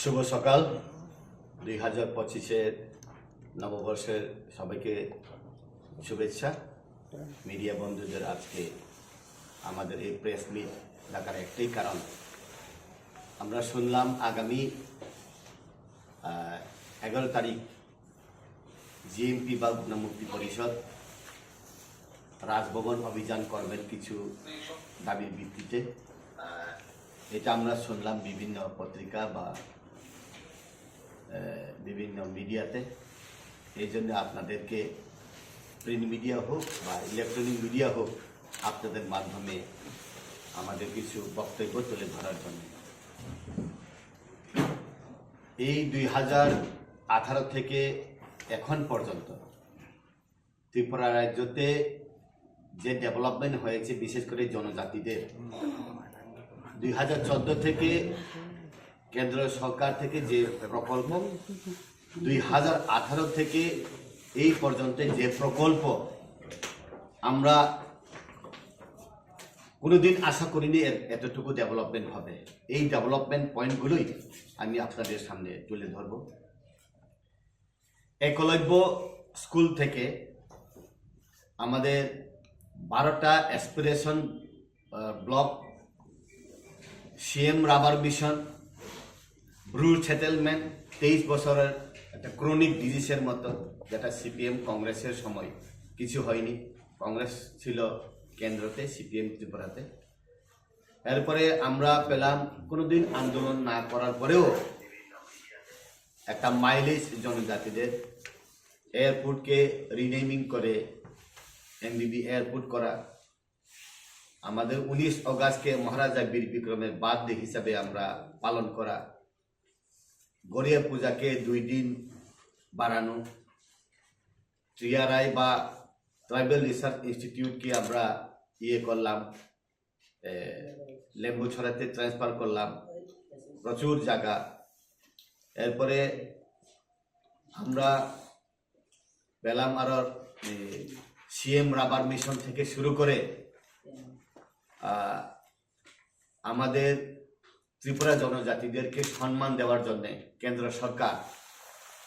শুভ সকাল। দুই হাজার পঁচিশের নববর্ষের সবাইকে শুভেচ্ছা। মিডিয়া বন্ধুদের আজকে আমাদের এই প্রেস মিট ডাকার একটাই কারণ। আমরা শুনলাম আগামী এগারো তারিখ জিএমপি বা গণমুক্তি পরিষদ রাজভবন অভিযান করবেন কিছু দাবির ভিত্তিতে। এটা আমরা শুনলাম বিভিন্ন পত্রিকা বা বিভিন্ন মিডিয়াতে। এই জন্য আপনাদেরকে প্রিন্ট মিডিয়া হোক বা ইলেকট্রনিক মিডিয়া হোক, আপনাদের মাধ্যমে আমাদের কিছু বক্তব্য তুলে ধরার জন্য। এই দুই হাজার আঠারো থেকে এখন পর্যন্ত ত্রিপুরা রাজ্যতে যে ডেভেলপমেন্ট হয়েছে, বিশেষ করে জনজাতিদের, দুই হাজার চোদ্দ থেকে কেন্দ্র সরকার থেকে যে প্রকল্প, দুই হাজার আঠারো থেকে এই পর্যন্ত যে প্রকল্প আমরা কোনোদিন আশা করিনি এতটুকু ডেভেলপমেন্ট হবে। এই ডেভেলপমেন্ট পয়েন্টগুলোই আমি আপনাদের সামনে তুলে ধরব। একলব্য স্কুল থেকে আমাদের বারোটা aspiration block CM rubber mission Bru settlement তেইশ বছরের একটা ক্রনিক ডিজিজের মতো, যেটা সিপিএম কংগ্রেসের সময় কিছু হয়নি। কংগ্রেস ছিল কেন্দ্রতে সিপিএম ত্রিপুরাতে। এরপরে আমরা পেলাম, কোনোদিন আন্দোলন না করার পরেও একটা মাইলেজ জনজাতিদের এয়ারপোর্টকে রিনেমিং করে এমবিবি এয়ারপোর্ট করা। আমাদের উনিশ অগাস্টকে মহারাজা বীর বিক্রমের বার্থডে হিসাবে আমরা পালন করা। গড়িয়া পূজাকে দুই দিন বাড়ানো। টিআরআই বা ট্রাইবেল রিসার্চ ইনস্টিটিউটকে আমরা ইয়ে করলাম লেম্বু ছড়াতে ট্রান্সফার করলাম। প্রচুর জায়গা। এরপরে আমরা পেলাম আরও সিএম রাবার মিশন থেকে শুরু করে আমাদের ত্রিপুরা জনজাতিদেরকে সম্মান দেওয়ার জন্য কেন্দ্র সরকার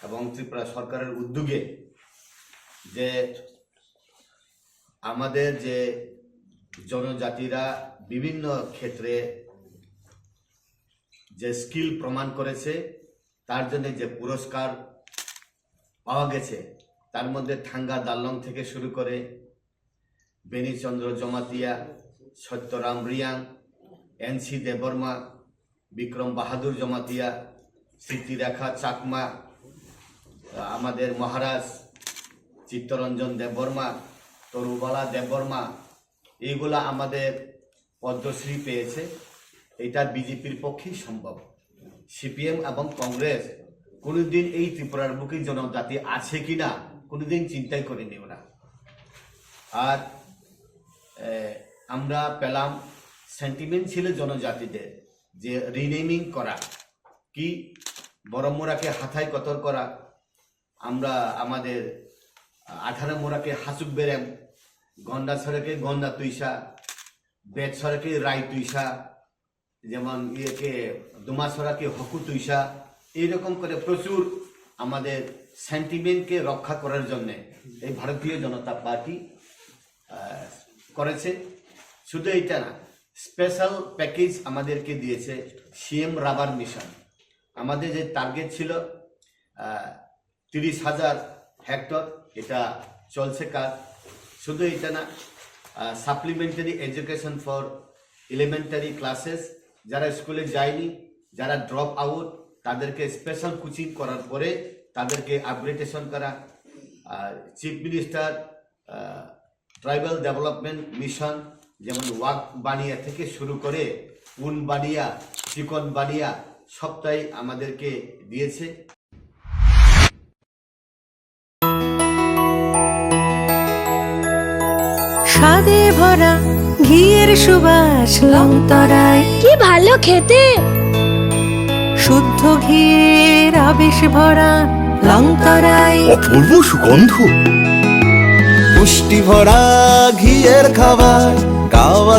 এবং ত্রিপুরা সরকারের উদ্যোগে যে আমাদের যে জনজাতিরা বিভিন্ন ক্ষেত্রে যে স্কিল প্রমাণ করেছে, তার জন্য যে পুরস্কার পাওয়া গেছে, তার মধ্যে ঠাঙ্গা দাল্লং থেকে শুরু করে বেনিচন্দ্র জমাতিয়া, সত্যরাম রিয়াং এনসি দেববর্মা বিক্রম বাহাদুর জমাতিয়া স্মৃতিরেখা চাকমা, আমাদের মহারাজ, চিত্তরঞ্জন দেববর্মা, তরুবালা দেববর্মা, এইগুলা আমাদের পদ্মশ্রী পেয়েছে। এটা বিজেপির পক্ষেই সম্ভব। সিপিএম এবং কংগ্রেস কোনোদিন এই ত্রিপুরার বুকে জনজাতি আছে কিনা, কোনোদিন চিন্তাই করেনি ওরা আর আমরা পেলাম সেন্টিমেন্ট ছিল জনজাতিদের। যে রিনেমিং করা। কি? বড় মোড়াকে হাথায় কতর করা। আমরা আমাদের আঠারো মোড়াকে হাসুক বেরেম গন্ডা সড়কে গন্ডা তুইসা। বেদ সড়কে রাই তুইসা। যেমন ইয়েকে দুমাসরাকে হকু তুইসা। এইরকম করে প্রচুর আমাদের সেন্টিমেন্টকে রক্ষা করার জন্যে এই ভারতীয় জনতা পার্টি করেছে। শুধু এইটা না স্পেশাল প্যাকেজ আমাদেরকে দিয়েছে সিএম রাবার মিশন। আমাদের যে টার্গেট ছিল তিরিশ হাজার হেক্টর এটা চলছে কাজ। শুধু এটা না supplementary education for elementary classes যারা স্কুলে যায়নি, যারা ড্রপ আউট তাদেরকে স্পেশাল কোচিং করার পরে তাদেরকে আপগ্রেডেশন করা। Chief minister tribal development mission যেমন ওয়াক বানিয়া থেকে শুরু করে উন বানিয়া চিকন বানিয়া সবটাই আমাদেরকে দিয়েছে। স্বাদে ভরা ঘিয়ের সুবাস লংতরায়। কি ভালো খেতে! শুদ্ধ ঘিয়ের আবেশ ভরা লংতরায়। অপূর্ব সুগন্ধ। পুষ্টি ভরা ঘিয়ের খাবার।